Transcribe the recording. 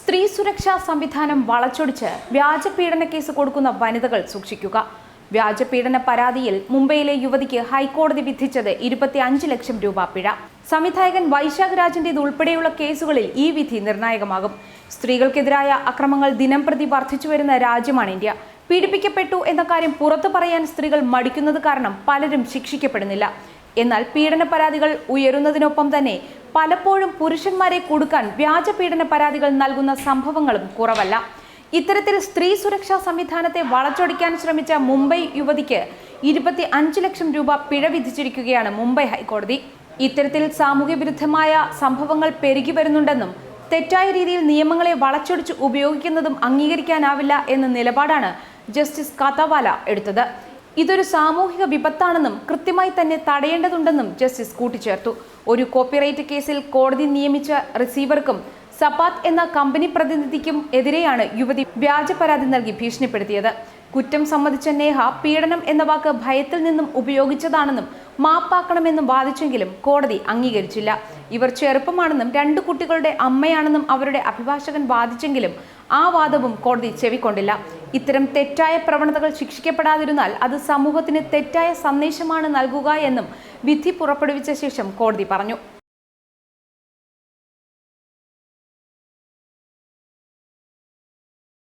സ്ത്രീ സുരക്ഷാ സംവിധാനം വളച്ചൊടിച്ച് വ്യാജപീഡന കേസ് കൊടുക്കുന്ന വനിതകൾ സൂക്ഷിക്കുക. വ്യാജപീഡന പരാതിയിൽ മുംബൈയിലെ യുവതിക്ക് ഹൈക്കോടതി വിധിച്ചത് ഇരുപത്തി അഞ്ച് ലക്ഷം രൂപ പിഴ. സംവിധായകൻ വൈശാഖ് രാജിന്റേത് ഉൾപ്പെടെയുള്ള കേസുകളിൽ ഈ വിധി നിർണായകമാകും. സ്ത്രീകൾക്കെതിരായ അക്രമങ്ങൾ ദിനംപ്രതി വർദ്ധിച്ചു വരുന്ന രാജ്യമാണ് ഇന്ത്യ. പീഡിപ്പിക്കപ്പെട്ടു എന്ന കാര്യം പുറത്തു പറയാൻ സ്ത്രീകൾ മടിക്കുന്നത് കാരണം പലരും ശിക്ഷിക്കപ്പെടുന്നില്ല. എന്നാൽ പീഡന പരാതികൾ ഉയരുന്നതിനൊപ്പം തന്നെ പലപ്പോഴും പുരുഷന്മാരെ കൊടുക്കാൻ വ്യാജ പീഡന പരാതികൾ നൽകുന്ന സംഭവങ്ങളും കുറവല്ല. ഇത്തരത്തിൽ സ്ത്രീ സുരക്ഷാ സംവിധാനത്തെ വളച്ചൊടിക്കാൻ ശ്രമിച്ച മുംബൈ യുവതിക്ക് ഇരുപത്തി അഞ്ച് ലക്ഷം രൂപ പിഴ വിധിച്ചിരിക്കുകയാണ് മുംബൈ ഹൈക്കോടതി. ഇത്തരത്തിൽ സാമൂഹ്യ വിരുദ്ധമായ സംഭവങ്ങൾ പെരുകി വരുന്നുണ്ടെന്നും തെറ്റായ രീതിയിൽ നിയമങ്ങളെ വളച്ചൊടിച്ച് ഉപയോഗിക്കുന്നതും അംഗീകരിക്കാനാവില്ല എന്ന നിലപാടാണ് ജസ്റ്റിസ് കാത്താവാല എടുത്തത്. ഇതൊരു സാമൂഹിക വിപത്താണെന്നും കൃത്യമായി തന്നെ തടയേണ്ടതുണ്ടെന്നും ജസ്റ്റിസ് കൂട്ടിച്ചേർത്തു. ഒരു കോപ്പിറൈറ്റ് കേസിൽ കോടതി നിയമിച്ച റിസീവർക്കും സപാത്ത് എന്ന കമ്പനി പ്രതിനിധിക്കും എതിരെയാണ് യുവതി വ്യാജ പരാതി നൽകി ഭീഷണിപ്പെടുത്തിയത്. കുറ്റം സമ്മതിച്ച നേഹ പീഡനം എന്ന വാക്ക് ഭയത്തിൽ നിന്നും ഉപയോഗിച്ചതാണെന്നും മാപ്പാക്കണമെന്നും വാദിച്ചെങ്കിലും കോടതി അംഗീകരിച്ചില്ല. ഇവർ ചെറുപ്പമാണെന്നും രണ്ട് കുട്ടികളുടെ അമ്മയാണെന്നും അവരുടെ അഭിഭാഷകൻ വാദിച്ചെങ്കിലും ആ വാദവും കോടതി ചെവിക്കൊണ്ടില്ല. ഇത്തരം തെറ്റായ പ്രവണതകൾ ശിക്ഷിക്കപ്പെടാതിരുന്നാൽ അത് സമൂഹത്തിന് തെറ്റായ സന്ദേശമാണ് നൽകുക എന്നും വിധി പുറപ്പെടുവിച്ച ശേഷം കോടതി പറഞ്ഞു.